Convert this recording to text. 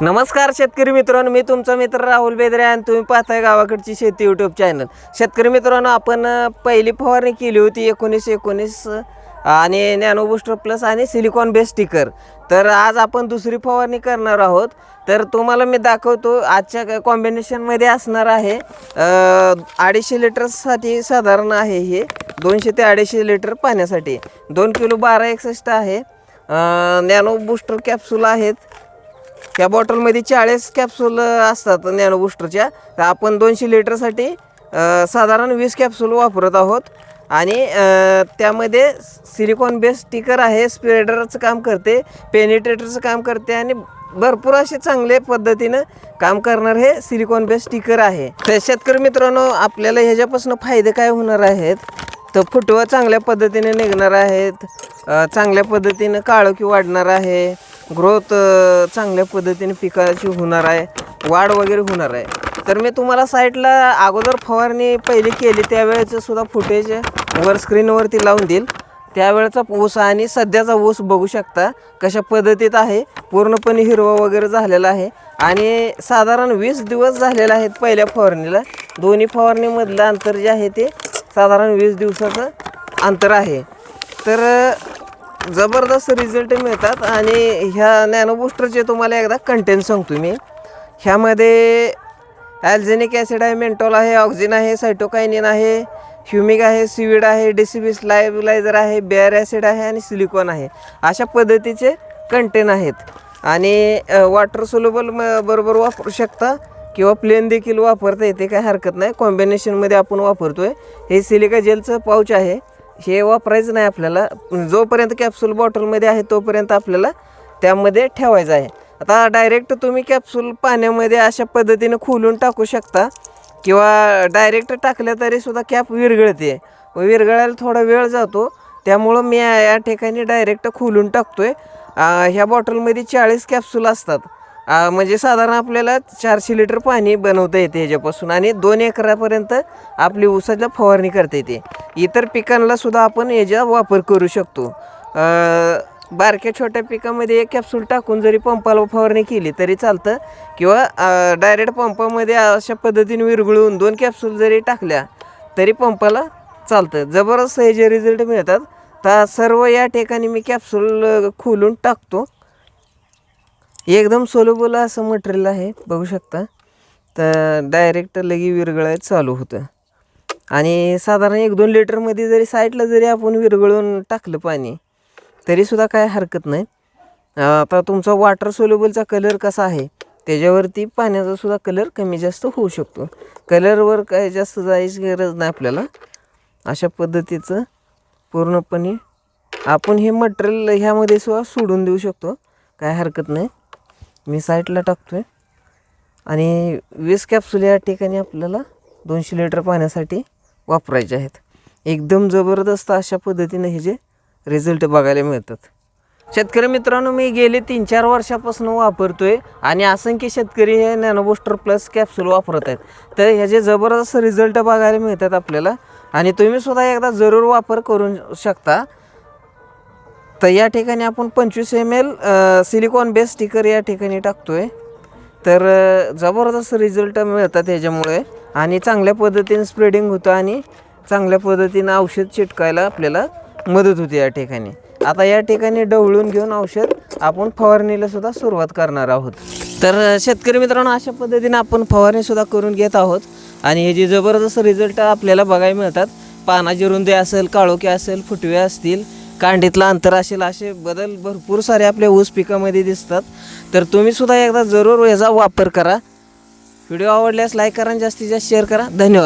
नमस्कार शेतकरी मित्रांनो मी तुमचा मित्र राहुल बेदरे आणि तुम्ही पाहताय गावाकडची शेती यूट्यूब चॅनल शेतकरी मित्रांनो आपण पहिली फवारणी केली होती एकोणीस एकोणीस आणि नॅनो बुस्टर प्लस आणि सिलिकॉन बेस स्टिकर तर आज आपण दुसरी फवारणी करणार आहोत. तर तुम्हाला मी दाखवतो आजच्या कॉम्बिनेशनमध्ये असणार आहे अडीचशे लिटरसाठी साधारण आहे हे. दोनशे ते अडीचशे लिटर पाण्यासाठी. दोन किलो बारा एकसष्ट आहे. नॅनो बुस्टर कॅप्सूल आहेत. या बॉटलमध्ये चाळीस कॅप्सूल असतात नॅनो बुस्टरच्या. तर आपण दोनशे लिटरसाठी साधारण वीस कॅप्सूल वापरत आहोत. आणि त्यामध्ये सिलिकॉन बेस स्टिकर आहे स्प्रेडरचं काम करते पेनिट्रेटरचं काम करते आणि भरपूर असे चांगले पद्धतीनं काम करणार हे सिलिकॉन बेस स्टिकर आहे. तर शेतकरी मित्रांनो आपल्याला ह्याच्यापासून फायदे काय होणार आहेत? तर फुटवं चांगल्या पद्धतीने निघणार आहेत चांगल्या पद्धतीनं काळोखी वाढणार आहे. ग्रोथ चांगल्या पद्धतीने पिकाची होणार आहे वाढ वगैरे होणार आहे. तर मी तुम्हाला साईटला अगोदर फवारणी पहिली केली त्यावेळेचं सुद्धा फुटेज वर स्क्रीनवरती लावून देईल. त्यावेळेचा ऊस आणि सध्याचा ऊस बघू शकता कशा पद्धतीत आहे. पूर्णपणे हिरवा वगैरे झालेला आहे आणि साधारण वीस दिवस झालेले आहेत पहिल्या फवारणीला. दोन्ही फवारणीमधलं अंतर जे आहे ते साधारण वीस दिवसाचं अंतर आहे. तर जबरदस्त रिझल्ट मिळतात आणि ह्या नॅनो बुस्टरचे तुम्हाला एकदा कंटेंट सांगतो मी. ह्यामध्ये ॲल्झेनिक ॲसिड आहे मेंटॉल आहे ऑक्झिन आहे सायटोकायनिन आहे ह्युमिक आहे सिविड आहे डिसिबिस लायबलायझर आहे बेअर ॲसिड आहे आणि सिलिकॉन आहे. अशा पद्धतीचे कंटेन आहेत. आणि वॉटर सोल्युबल बरोबर वापरू शकता किंवा प्लेन देखील वापरता येते काही हरकत नाही. कॉम्बिनेशनमध्ये आपण वापरतो आहे हे सिलिका जेलचं पाऊच आहे. हे वापरायचं नाही आपल्याला. जोपर्यंत कॅप्सूल बॉटलमध्ये आहे तोपर्यंत आपल्याला त्यामध्ये ठेवायचं आहे. आता डायरेक्ट तुम्ही कॅप्सूल पाण्यामध्ये अशा पद्धतीने खोलून टाकू शकता. किंवा डायरेक्ट टाकल्या तरीसुद्धा कॅप विरघळते. व विरघळायला थोडा वेळ जातो. त्यामुळं मी या ठिकाणी डायरेक्ट खोलून टाकतो आहे ह्या बॉटलमध्ये चाळीस कॅप्सूल असतात. म्हणजे साधारण आपल्याला चारशे लिटर पाणी बनवता येते ह्याच्यापासून. आणि दोन एकरापर्यंत आपली ऊसाला फवारणी करता येते. इतर पिकांना सुद्धा आपण याचा वापर करू शकतो. बारक्या छोट्या पिकामध्ये एक कॅप्सूल टाकून जरी पंपाला फवारणी केली तरी चालतं. किंवा डायरेक्ट पंपामध्ये अशा पद्धतीने विरघळून दोन कॅप्सूल जरी टाकल्या तरी पंपाला चालतं. जबरदस्त हे जे रिझल्ट मिळतात. तर सर्व या ठिकाणी मी कॅप्सूल खोलून टाकतो. एकदम सोलोबोला असं मटेरियल आहे बघू शकता. तर डायरेक्ट लगी विरघळायला चालू होतं. आणि साधारण एक दोन लिटरमध्ये जरी साईडला जरी आपण विरघळून टाकलं पाणी तरीसुद्धा काय हरकत नाही. आता तुमचा वॉटर सोल्युबलचा कलर कसा आहे त्याच्यावरती पाण्याचा सुद्धा कलर कमी जास्त होऊ शकतो. कलरवर काय जास्त जायची गरज नाही आपल्याला. अशा पद्धतीचं पूर्णपणे आपण हे मटेरियल ह्यामध्ये सुद्धा सोडून देऊ शकतो. काय हरकत नाही. मी साईडला टाकतो आहे आणि वीस कॅप्सूल या ठिकाणी आपल्याला दोनशे लिटर पाण्यासाठी वापरायचे आहेत. एकदम जबरदस्त अशा पद्धतीनं हे जे रिझल्ट बघायला मिळतात. शेतकरी मित्रांनो मी गेले तीन चार वर्षापासून वापरतो आहे आणि असंख्य शेतकरी हे नॅनोबोस्टर प्लस कॅप्सूल वापरत आहेत. तर ह्याचे जबरदस्त रिझल्ट बघायला मिळतात आपल्याला आणि तुम्ही सुद्धा एकदा जरूर वापर करू शकता. तर या ठिकाणी आपण पंचवीस M L silicone base sticker या ठिकाणी टाकतो आहे तर जबरदस्त रिझल्ट मिळतात याच्यामुळे आणि चांगल्या पद्धतीने स्प्रेडिंग होतं आणि चांगल्या पद्धतीनं औषध चिटकायला आपल्याला मदत होते या ठिकाणी. आता या ठिकाणी डवळून घेऊन औषध आपण फवारणीला सुद्धा सुरुवात करणार आहोत. तर शेतकरी मित्रांनो अशा पद्धतीने आपण फवारणी सुद्धा करून घेत आहोत. आणि हे जे जबरदस्त रिझल्ट आपल्याला बघायला मिळतात पानाची रुंदी असेल काळोखी असेल फुटवे असतील कांडीतलं अंतर असेल असे बदल भरपूर सारे आपल्या ऊस पिकामध्ये दिसतात. तर तुम्ही सुद्धा एकदा जरूर याचा वापर करा. व्हिडिओ आवडल्यास लाईक करा आणि जास्तीत जास्त शेअर करा. धन्यवाद.